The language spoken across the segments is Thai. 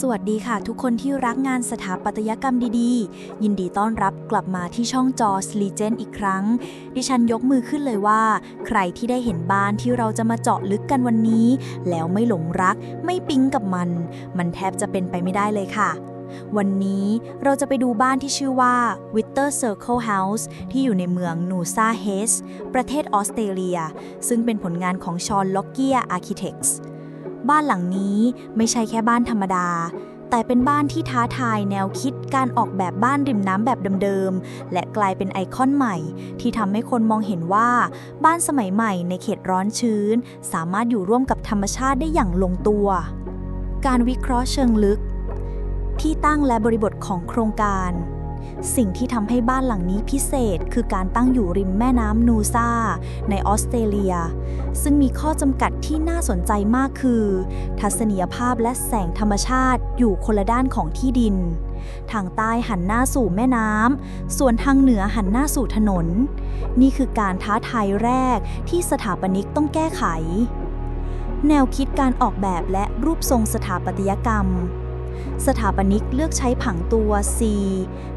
สวัสดีค่ะทุกคนที่รักงานสถาปัตยกรรมดีๆ ยินดีต้อนรับกลับมาที่ช่องจอสลีเจนอีกครั้ง ดิฉันยกมือขึ้นเลยว่า ใครที่ได้เห็นบ้านที่เราจะมาเจาะลึกกันวันนี้ แล้วไม่หลงรักไม่ปิ๊งกับมัน มันแทบจะเป็นไปไม่ได้เลยค่ะวันนี้เราจะไปดูบ้านที่ชื่อว่า Witter Circle House ที่อยู่ในเมืองนูซาเฮสประเทศออสเตรเลีย ซึ่งเป็นผลงานของชอนล็อกเกียอาร์คิเท็กส์ บ้านหลังนี้ไม่ใช่แค่บ้านธรรมดา แต่เป็นบ้านที่ท้าทายแนวคิดการออกแบบบ้านริมน้ำแบบเดิมๆ และกลายเป็นไอคอนใหม่ ที่ทำให้คนมองเห็นว่า บ้านสมัยใหม่ในเขตร้อนชื้น สามารถอยู่ร่วมกับธรรมชาติได้อย่างลงตัว การวิเคราะห์เชิงลึก ที่ตั้งและบริบทของโครงการ สิ่งที่ทำให้บ้านหลังนี้พิเศษคือการตั้งอยู่ริมแม่น้ำนูซาในออสเตรเลีย ซึ่งมีข้อจำกัดที่น่าสนใจมากคือ ทัศนียภาพและแสงธรรมชาติอยู่คนละด้านของที่ดิน ทางใต้หันหน้าสู่แม่น้ำ ส่วนทางเหนือหันหน้าสู่ถนน นี่คือการท้าทายแรกที่สถาปนิกต้องแก้ไข แนวคิดการออกแบบและรูปทรงสถาปัตยกรรม สถาปนิกเลือกใช้ผังตัว C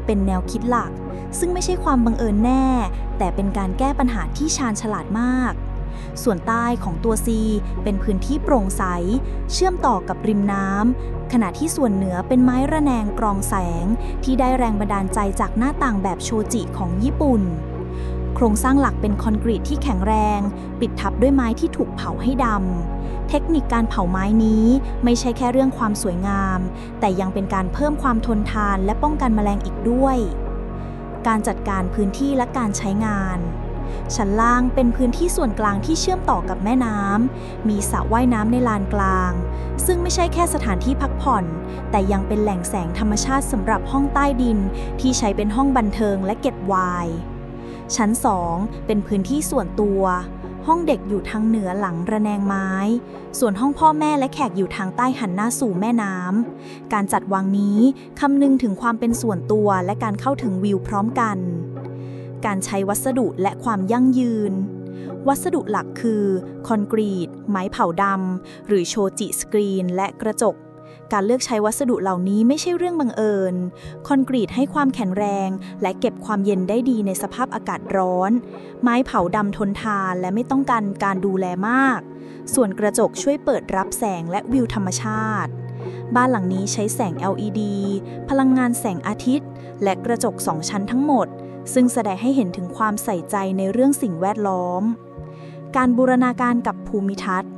เป็นแนวคิดหลัก ซึ่งไม่ใช่ความบังเอิญแน่ แต่เป็นการแก้ปัญหาที่ชาญฉลาดมาก ส่วนใต้ของตัว C เป็นพื้นที่โปร่งใส เชื่อมต่อกับริมน้ำขณะที่ส่วนเหนือเป็นไม้ระแนงกรองแสง ที่ได้แรงบันดาลใจจากหน้าต่างแบบโชจิของญี่ปุ่น โครงสร้างหลักเป็นคอนกรีตที่แข็งแรง ปิดทับด้วยไม้ที่ถูกเผาให้ดำ เทคนิคการเผาไม้นี้ไม่ใช่แค่เรื่องความสวยงาม แต่ยังเป็นการเพิ่มความทนทานและป้องกันแมลงอีกด้วย การจัดการพื้นที่และการใช้งานชั้นล่างเป็นพื้นที่ส่วนกลางที่เชื่อมต่อกับแม่น้ำ มีสระว่ายน้ำในลานกลาง ซึ่งไม่ใช่แค่สถานที่พักผ่อน แต่ยังเป็นแหล่งแสงธรรมชาติสำหรับห้องใต้ดิน ที่ใช้เป็นห้องบันเทิงและเก็บไวน์ ชั้น2เป็นพื้นที่ส่วนตัว ห้องเด็กอยู่ทางเหนือหลังระแนงไม้ ส่วนห้องพ่อแม่และแขกอยู่ทางใต้หันหน้าสู่แม่น้ำ การจัดวางนี้คำนึงถึงความเป็นส่วนตัวและการเข้าถึงวิวพร้อมกัน การใช้วัสดุและความยั่งยืนวัสดุหลักคือ คอนกรีต ไม้เผาดำ หรือโชจิสกรีน และกระจก การเลือกใช้วัสดุเหล่านี้ไม่ใช่เรื่องบังเอิญ คอนกรีตให้ความแข็งแรง และเก็บความเย็นได้ดีในสภาพอากาศร้อน ไม้เผาดำทนทานและไม่ต้องการการดูแลมาก ส่วนกระจกช่วยเปิดรับแสงและวิวธรรมชาติ บ้านหลังนี้ใช้แสง LED พลังงานแสงอาทิตย์ และกระจกสองชั้นทั้งหมด ซึ่งแสดงให้เห็นถึงความใส่ใจในเรื่องสิ่งแวดล้อม การบูรณาการกับภูมิทัศน์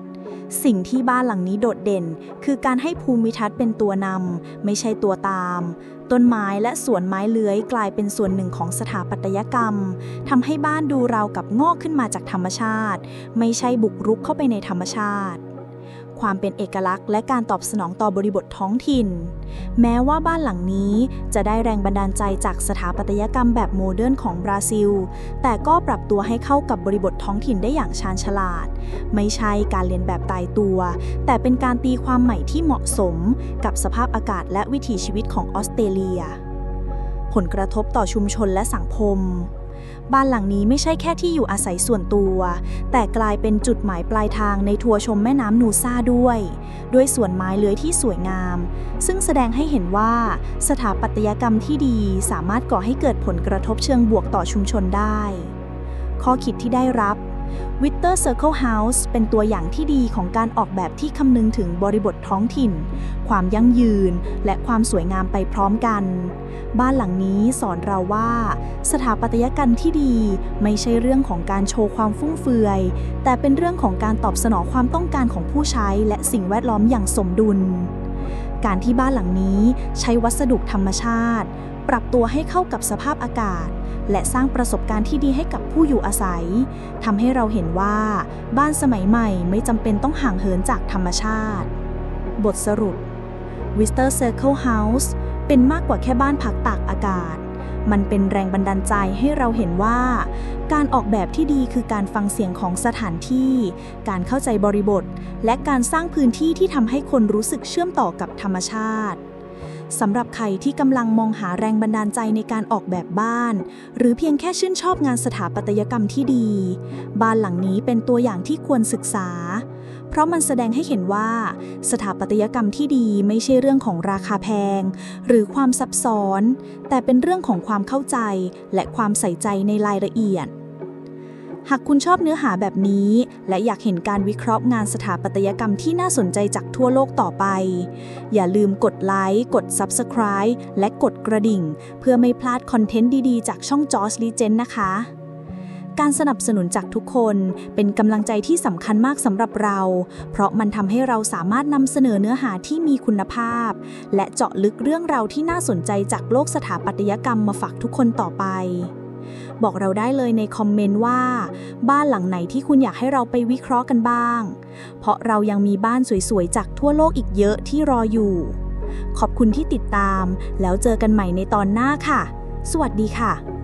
สิ่งที่บ้านหลังนี้โดดเด่น คือการให้ภูมิทัศน์เป็นตัวนำไม่ใช่ตัวตาม ต้นไม้และสวนไม้เลื้อยกลายเป็นส่วนหนึ่งของสถาปัตยกรรมทำให้บ้านดูราวกับงอกขึ้นมาจากธรรมชาติ ไม่ใช่บุกรุกเข้าไปในธรรมชาติ ความเป็นเอกลักษณ์ และการตอบสนองต่อบริบทท้องถิ่น แม้ว่าบ้านหลังนี้จะได้แรงบันดาลใจจากสถาปัตยกรรมแบบโมเดิร์นของบราซิล แต่ก็ปรับตัวให้เข้ากับบริบทท้องถิ่นได้อย่างชาญฉลาด ไม่ใช่การเรียนแบบตายตัว แต่เป็นการตีความใหม่ที่เหมาะสม กับสภาพอากาศและวิถีชีวิตของออสเตรเลีย ผลกระทบต่อชุมชนและสังคม บ้านหลังนี้ไม่ใช่แค่ที่อยู่อาศัยส่วนตัว แต่กลายเป็นจุดหมายปลายทางในทัวร์ชมแม่น้ำนูซาด้วย ด้วยสวนไม้เลื้อยที่สวยงาม ซึ่งแสดงให้เห็นว่า สถาปัตยกรรมที่ดีสามารถก่อให้เกิดผลกระทบเชิงบวกต่อชุมชนได้ ข้อคิดที่ได้รับ Witter Circle House เป็นตัวอย่างที่ดีของการออกแบบที่คำนึงถึงบริบทท้องถิ่น ความยั่งยืน และความสวยงามไปพร้อมกัน บ้านหลังนี้สอนเราว่า สถาปัตยกรรมที่ดีไม่ใช่เรื่องของการโชว์ความฟุ่มเฟือย แต่เป็นเรื่องของการตอบสนองความต้องการของผู้ใช้และสิ่งแวดล้อมอย่างสมดุล การที่บ้านหลังนี้ใช้วัสดุธรรมชาติ ปรับตัวให้เข้ากับสภาพอากาศ และสร้างประสบการณ์ที่ดีให้กับผู้อยู่อาศัยทำให้เราเห็นว่า บ้านสมัยใหม่ไม่จำเป็นต้องห่างเหินจากธรรมชาติ บทสรุป Wister Circle House เป็นมากกว่าแค่บ้านพักตากอากาศ มันเป็นแรงบันดาลใจให้เราเห็นว่า การออกแบบที่ดีคือการฟังเสียงของสถานที่ การเข้าใจบริบท และการสร้างพื้นที่ที่ทำให้คนรู้สึกเชื่อมต่อกับธรรมชาติสำหรับใครที่กำลังมองหาแรงบันดาลใจในการออกแบบบ้าน หรือเพียงแค่ชื่นชอบงานสถาปัตยกรรมที่ดี บ้านหลังนี้เป็นตัวอย่างที่ควรศึกษา เพราะมันแสดงให้เห็นว่า สถาปัตยกรรมที่ดีไม่ใช่เรื่องของราคาแพง หรือความซับซ้อน แต่เป็นเรื่องของความเข้าใจ และความใส่ใจในรายละเอียด หากคุณชอบเนื้อหาแบบนี้ และอยากเห็นการวิเคราะห์งานสถาปัตยกรรมที่น่าสนใจจากทั่วโลกต่อไป อย่าลืมกดไลค์ กด Subscribe และกดกระดิ่ง เพื่อไม่พลาดคอนเทนต์ดีๆ จากช่อง Jaws Legend นะคะ การสนับสนุนจากทุกคนเป็นกำลังใจที่สำคัญมากสำหรับเรา เพราะมันทำให้เราสามารถนำเสนอเนื้อหาที่มีคุณภาพ และเจาะลึกเรื่องราวที่น่าสนใจจากโลกสถาปัตยกรรมมาฝากทุกคนต่อไป บอกเราได้เลยในคอมเมนต์ว่า บ้านหลังไหนที่คุณอยากให้เราไปวิเคราะห์กันบ้าง เพราะเรายังมีบ้านสวยๆจากทั่วโลกอีกเยอะที่รออยู่ ขอบคุณที่ติดตาม แล้วเจอกันใหม่ในตอนหน้าค่ะ สวัสดีค่ะ